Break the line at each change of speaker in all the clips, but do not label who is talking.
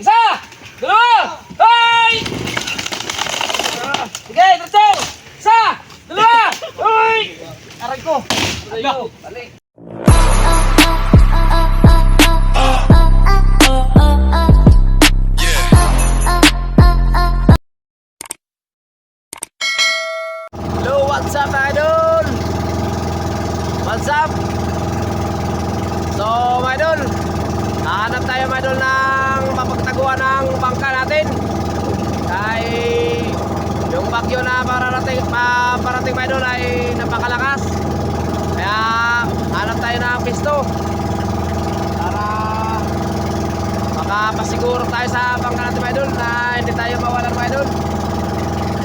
Isa! Dalawa! Ay! Ah, Sige, diretso! Isa! Dalawa! Ay! Aray ko! Aray! Balik!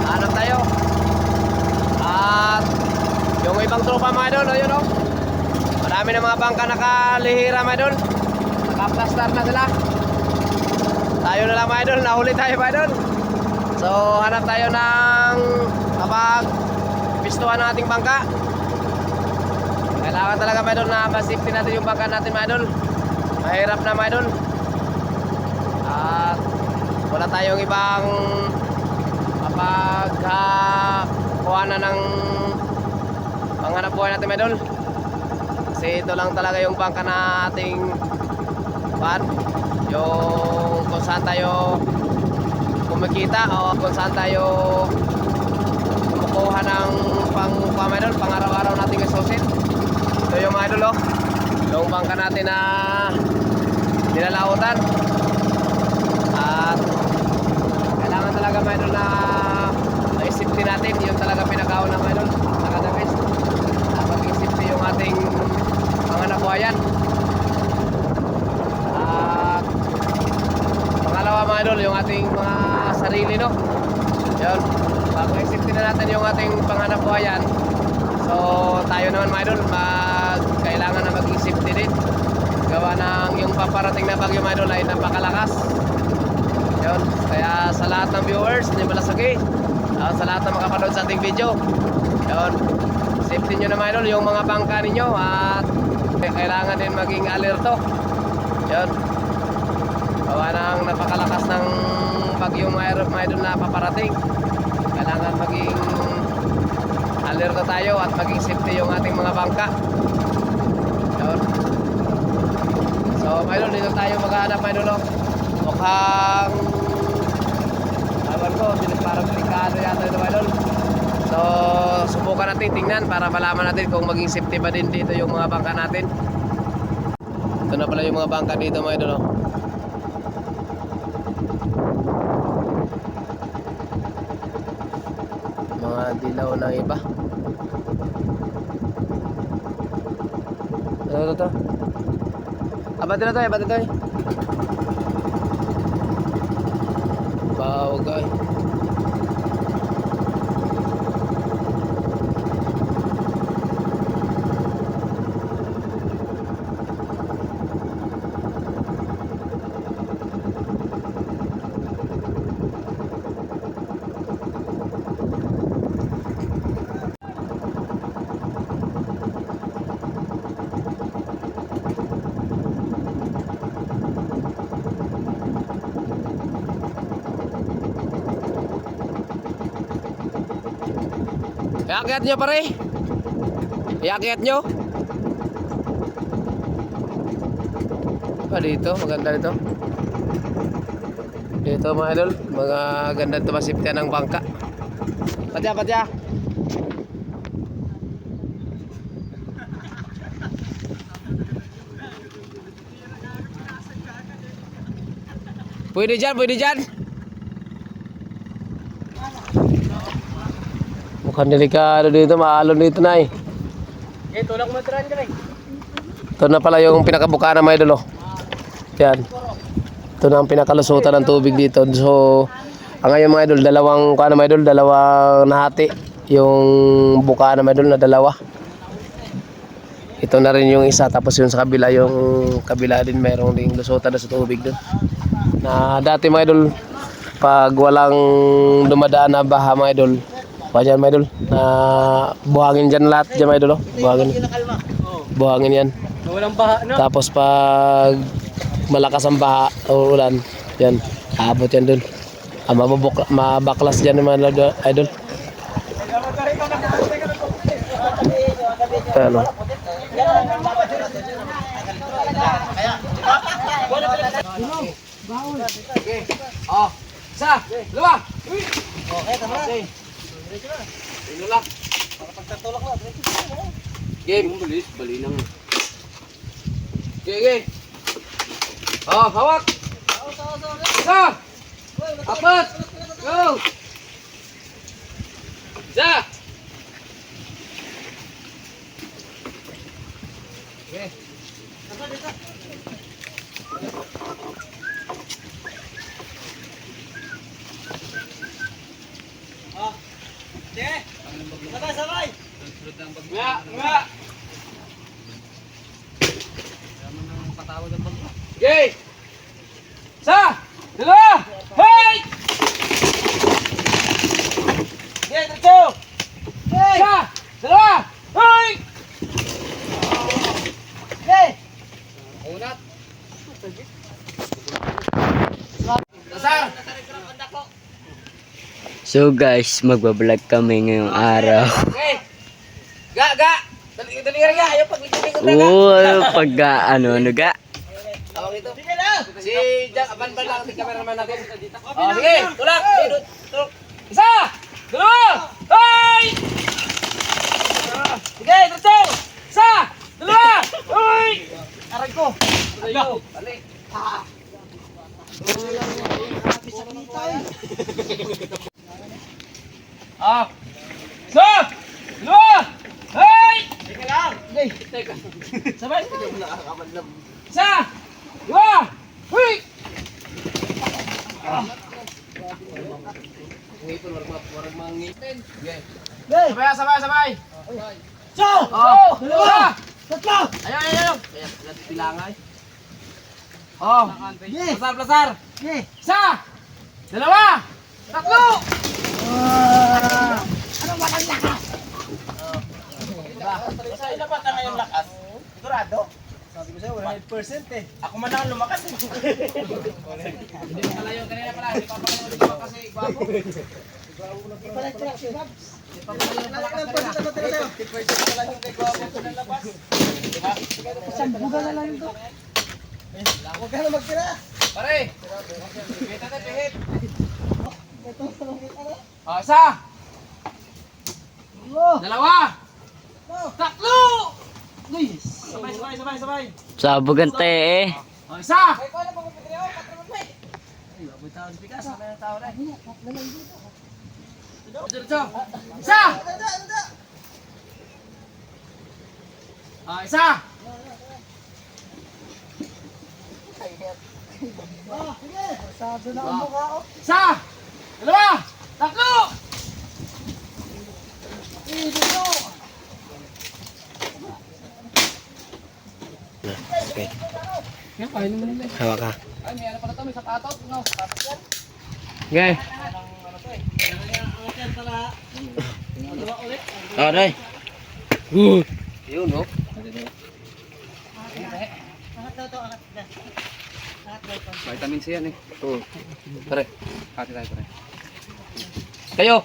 Hanap tayo. At yung ibang tropa mga idol, ayun o. Marami na mga bangka nakalihira mga idol. Nakaplastar na sila. Tayo na lang mga idol, nahuli tayo mga idol. So hanap tayo ng kapag pistuhan ng ating bangka. Kailangan talaga mga idol na masafety natin yung bangka natin mga idol. Mahirap na mga idol. At wala tayong ibang kapag ah, kuha na ng panganap buhay natin mga idol. Kasi ito lang talaga yung bangka na ating pan yung kung saan tayo kumikita o kung saan tayo kumukuha ng pang pa mga idol pang araw-araw nating isusin ito yung mga idol oh. Yung bangka natin na nilalautan at kailangan talaga idol na na-safety natin yun talaga idol saka the best dapat i-safety yung ating mga nabuhayan. At pangalawa mga idol yung ating mga sarili no? Yun. Bago i-safety na natin yung ating panganap buhayan so tayo naman mga idol mag, kailangan na safety din gawa ng yung paparating na bagyo mga idol ay napakalakas. Yun. Kaya sa lahat ng viewers, hindi malasagi. Uh, sa lahat ng makapanood sa ating video. Yun. Safety nyo naman idol yung mga bangka ninyo at kailangan din maging alerto. Yun. Gawa ng napakalakas ng bagyong mga mga idol na paparating. Kailangan maging alerto tayo at maging safety yung ating mga bangka. Yun. So, idol, dito tayo maghahanap mga idol. oh. Mukhang Awan ko, parang delikado yata ito mga. So, subukan natin tingnan para malaman natin kung maging safety ba din dito yung mga bangka natin. Ito na pala yung mga bangka dito mga idol. oh. Mga dilaw ng iba. Ito, ito, ito. Abad na to, abad na to. eh. Bawag ay. Iakyat nyo pare. Iakyat nyo. Ah, dito. Maganda dito. Dito mga idol. Mga ganda ito masiptian ng bangka. Patya, patya. Pwede dyan, pwede dyan. Mukhang delikado dito, maalon dito na eh.
Eh, tulak mo tran ka.
Ito na pala yung pinakabuka ng mga idol. oh. Yan. Ito na ang pinakalusutan ng tubig dito. So, ang ngayon mga idol, dalawang, kung mga idol, dalawang nahati. Yung buka ng mga idol na dalawa. Ito na rin yung isa. Tapos yung sa kabila, yung kabila din mayroong ding lusutan na sa tubig doon. Na dati mga idol, pag walang dumadaan na baha mga idol, pa dyan mga idol, na buhangin dyan lahat dyan mga idol. Oh. Buhangin. Buhangin yan.
Walang baha, no?
Tapos pag malakas ang baha o ulan,
Yan, aabot yan dun. Ah, mababuk, mabaklas dyan mga idol. Ano? Okay. Oh, isa, dalawa. Okay, tama. Okay. Ino lang. Game. Balis, bali nang. Okay, okay. Oh, hawak. Isa. Apat. Go. Isa. Okay. Nga, nga. Okay. Sa! Dalawa! Hey! Okay, tatlo! Sa! Dalawa! Hey! Okay! Unat! Dasar!
So guys, magbablog kami ngayong araw.
Ga, ga! Dali, dali ka ga! Ayaw pag-likod na ga!
Oo, pag ano, ano ga?
Tawag ito. Si Jack, aban ba lang si cameraman natin? Oh, sige, tulak. Tulak. Isa! Dalawa! Ay! Sige, tatlo! Isa! Dalawa! Ay! Aray ko! Aray ko! Dali. Ah! Isa! Dalawa! Ay! Teka lang! Teka. Sabay, sabay. Isa! Dua! Huy! Ngipon, warag mga warag mga ngipin. Okay. Sabay, sabay, sabay. So! Oh! Dalawa! Tatlo! Ayaw, ayaw, ayaw. Kaya, natin pilangay. Oh! Plasar, plasar! Isa! Dalawa! Tatlo! Ano ba ang lakas?
Sa ilapat na ngayong lakas. Sigurado. Sabi ko sa'yo, 100% eh. Ako man lang lumakas eh.
Hindi pa pala yun. Kanina pala. Hindi pa pala yun. Hindi pa kasi gwapo.
Huwag ka na magtira.
Pare! Pihit natin, pihit. Oh, isa! Dalawa! Tatlo! Sabay, sabay, sabay, sabay.
Sabugan te eh.
Oh, isa! Diretso. Isa! Ah, isa! Isa! Dalawa! Tatlo!
Hawak ka.
Ay, may ano pala to, may sapatot, no? Sapatot yan.
Okay. Aray. Uh.
Yun, no? Vitamin C yan eh. Oo. Pare. Hati tayo, pare. Kayo!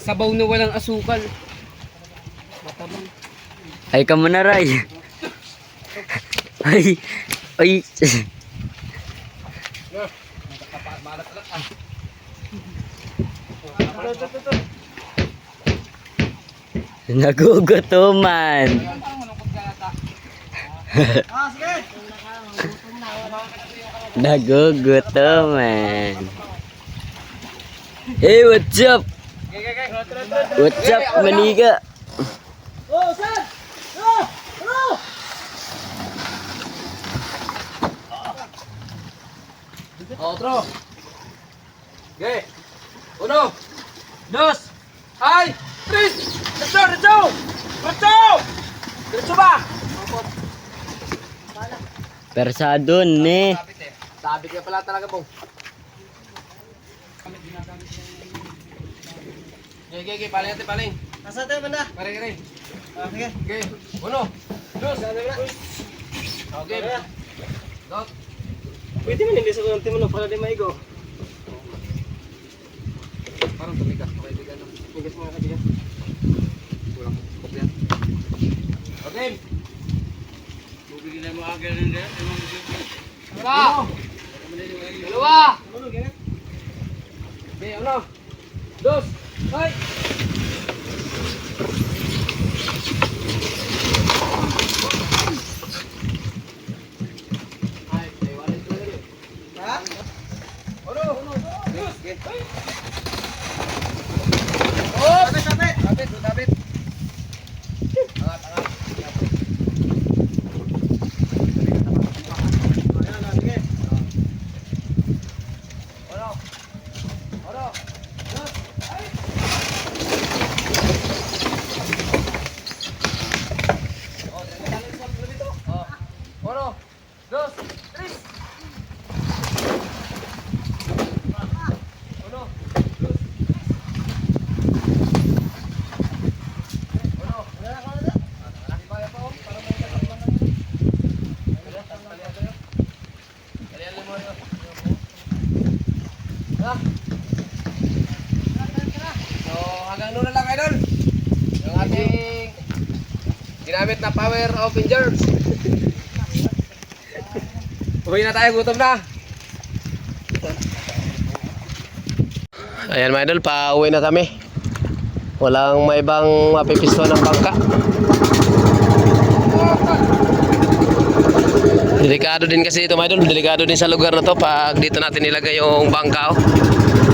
Sabaw na walang asukal.
Ay ka muna, Ray. Ay. Ay. Nagugutuman. Nagugutuman. Hey, what's up? What's up, maniga?
Otro. Okay. Uno. Dos. Ay! Tres! Diretso! Diretso! Diretso! Diretso ba?
Persado ni.
Sabit eh. Sabit ka pala talaga, Bong. Okay, okay, okay. Paling natin, paling.
Nasa tayo banda.
Pare, pare.
Ah, sige.
Okay. Uno. Dos. Okay.
Dot.
Pwede man hindi sa kunti mo no, para di maigo.
Parang tumigas pa kaibigan. no?
Tigas mga kaibigan.
Kulang kopya. Okay.
Bubigyan mo agad rin din.
Dalawa. Dalawa.
Ano ganyan?
Okay, ano? Dos. Hoy. Ay, ay, wala ito na rin.
Ha?
Ano? Dos. Okay.
Sabit, sabit.
Sabit, sabit. Angat, angat.
Ayan, ah, sige.
Ano? Ano? Dos. Ay. Oh, dali sa ulo dito. Oh. Uno, dos, tres. Uno, dos, Uno. Malaki pa yan pa, oh. Para may katawan lang yun. Dali, talian tayo. Talian mo yun. Ha? So, hanggang doon na lang, idol. Yung ating ginamit na power of Rangers. Uwi na tayo, gutom na. Ayan mga idol, pa-uwi na kami. Walang may ibang mapipisto ng bangka. Delikado din kasi ito mga idol, delikado din sa lugar na to pag dito natin nilagay yung bangka. Oh.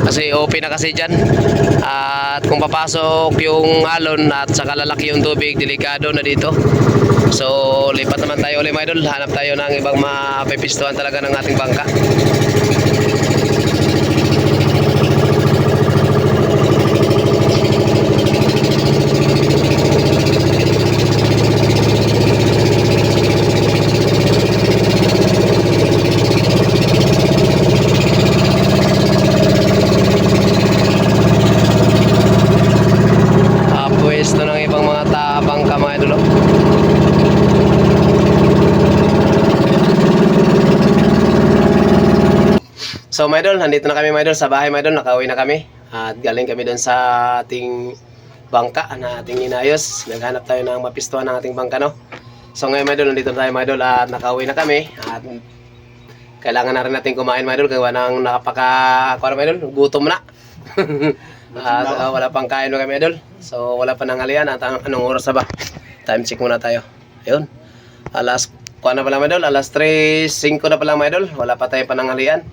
Kasi open na kasi dyan. At kung papasok yung alon at saka lalaki yung tubig, delikado na dito. So, lipat naman tayo ulit mga idol. Hanap tayo ng ibang mapipistuhan talaga ng ating bangka. Ah, pwesto ng ibang mga tabang ka mga idol. oh. So mga idol, nandito na kami mga idol sa bahay mga idol, nakauwi na kami. At galing kami doon sa ating bangka na ating inayos. Naghanap tayo ng mapistuhan ng ating bangka no. So ngayon mga idol, nandito na tayo mga idol at nakauwi na kami. At kailangan na rin natin kumain mga idol gawa ng nakapaka, kuha mga idol, gutom na. At ah, wala pang kain mga idol. So wala pa nangalian at ang- anong oras na ba? Time check muna tayo. Ayun. Alas, kuha na pala mga idol, alas 3.05 na pala mga idol. Wala pa tayo panangalian.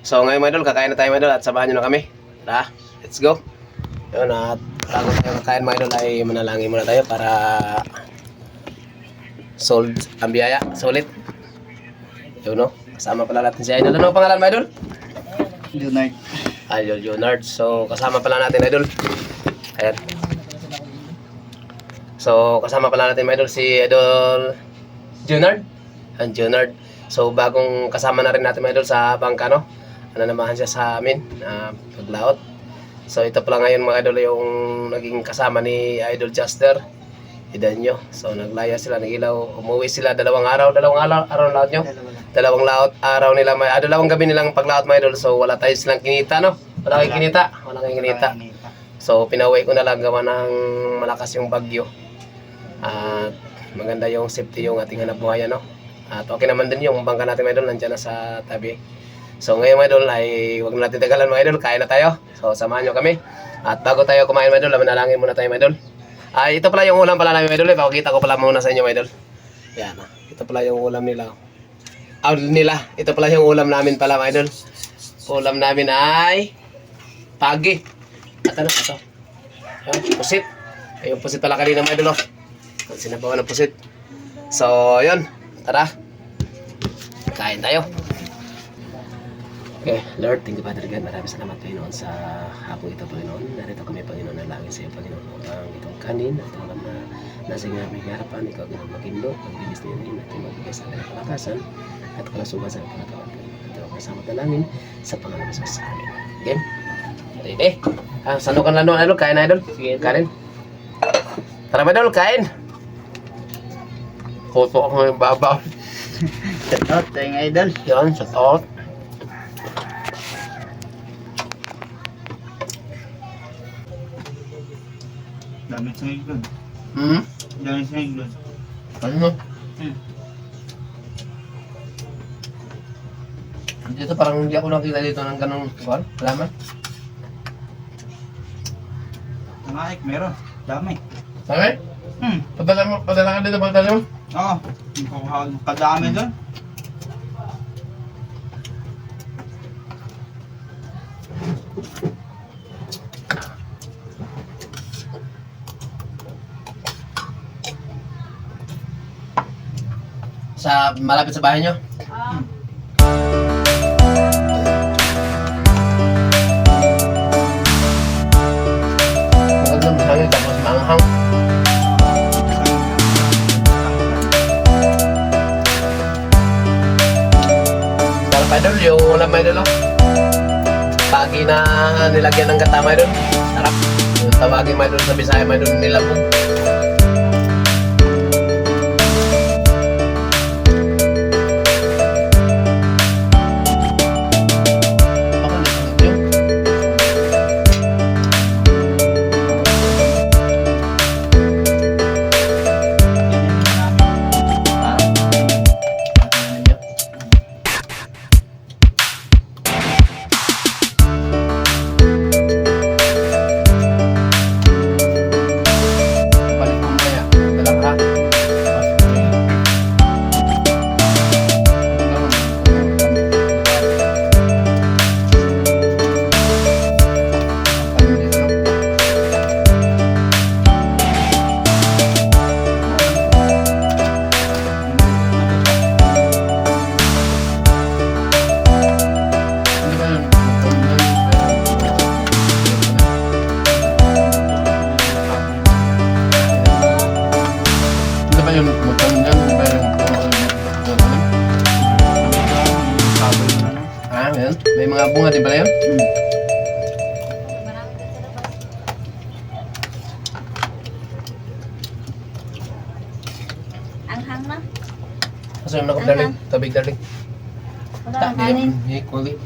So ngayon mga idol, kakain na tayo mga idol at sabahan nyo na kami. Tara, let's go. Yun at bago tayo kakain mga idol ay manalangin muna tayo para sold ang biyaya, sulit. Yun no, kasama pala natin si Idol. Ano ang pangalan mga idol?
Leonard.
Idol Junard. So kasama pala natin idol. Ayan. So kasama pala natin mga idol si Idol Junard. Ang Junard. So bagong kasama na rin natin mga idol sa bangka no. Nanamahan siya sa amin na paglaot. So ito pala ngayon mga idol yung naging kasama ni Idol Juster. Idanyo. So naglaya sila, nagilaw. Umuwi sila dalawang araw, dalawang araw, araw laot nyo. Dalawang laot, araw nila, may, ah, dalawang gabi nilang paglaot mga idol. So wala tayo silang kinita no. Wala kayong kinita. Wala kayong kinita. So pinauwi ko na lang gawa ng malakas yung bagyo. At maganda yung safety yung ating hanap buhay no. At okay naman din yung bangka natin mga idol nandiyan na sa tabi. So ngayon mga idol ay wag na natin tagalan mga idol, kain na tayo. So samahan nyo kami. At bago tayo kumain mga idol, manalangin muna tayo mga idol. Ay ito pala yung ulam pala namin mga idol, ipakita ko pala muna sa inyo mga idol. Yan ah. Ito pala yung ulam nila. Ah, nila. Ito pala yung ulam namin pala mga idol. Ulam namin ay pagi. At ano ito? Ayan, pusit. Ayun, pusit pala kanina mga idol. Oh. Ng pusit. So, yun. Tara. Kain tayo. Okay, Lord, thank you Father God. Maraming salamat Panginoon sa hapong ito Panginoon. Narito kami Panginoon na langit sa iyo Panginoon. Ang itong kanin at alam na nasa nga may harapan. Ikaw Panginoon magindo. Magbibis na yun natin magbigay sa kanyang kalakasan at kalasugan sa pangatawa Panginoon. Ito ang kasama talangin sa pangalan sa sa amin. Okay? Ready? Ah, sandukan lang doon, idol. Kain na, idol.
Sige.
Kain. Tara ba, idol? Kain. Koto ako yung babaw.
Shout out idol.
Yan, shout out.
Dami sa iglon.
Hmm?
Dami sa iglon.
Ano?
Hmm.
Dito parang hindi ako nakita dito ng ganong kuwan. Wala man.
Mga ik, meron. Dami.
Okay?
Hmm.
Padala mo, padala ka dito, padala mo.
Oo. Kadami doon.
Sa malapit sa bahay nyo. Magandang bisangin tapos maanghang. Sarap pa idol, yung ulam idol oh. Pagi na nilagyan ng gata idol. Sarap. Tawagin mo idol sa Bisaya idol nilabog.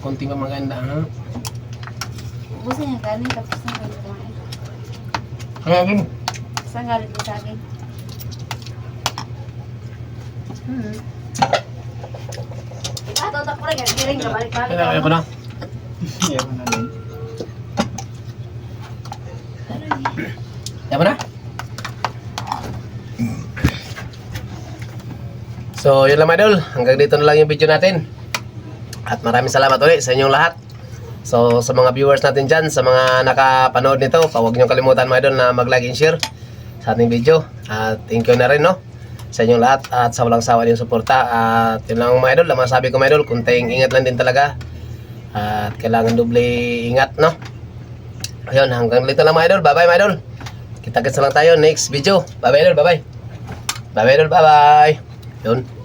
Kunti pa maganda ha.
Ubusin yung kanin tapos na kanin kumain.
Kaya din.
Saan galit mo sa akin? Hmm. Ah, totak mo rin. Giring ka. Balik-balik
Kaya kaya ko na.
Ewan na din.
Kaya mo na? So, yun lang mga idol. Hanggang dito na lang yung video natin. At maraming salamat ulit sa inyong lahat. So, sa mga viewers natin dyan, sa mga nakapanood nito, huwag niyong kalimutan mga idol na mag-like and share sa ating video. At thank you na rin, no? Sa inyong lahat at sa walang sawa din suporta. At yun lang mga idol, ang masabi ko mga idol, kunting ingat lang din talaga. At kailangan doble ingat, no? Ayun, hanggang dito lang mga idol. Bye-bye mga idol. Kita-kits lang tayo next video. Bye-bye idol, bye-bye. Bye-bye idol, bye-bye. Yun.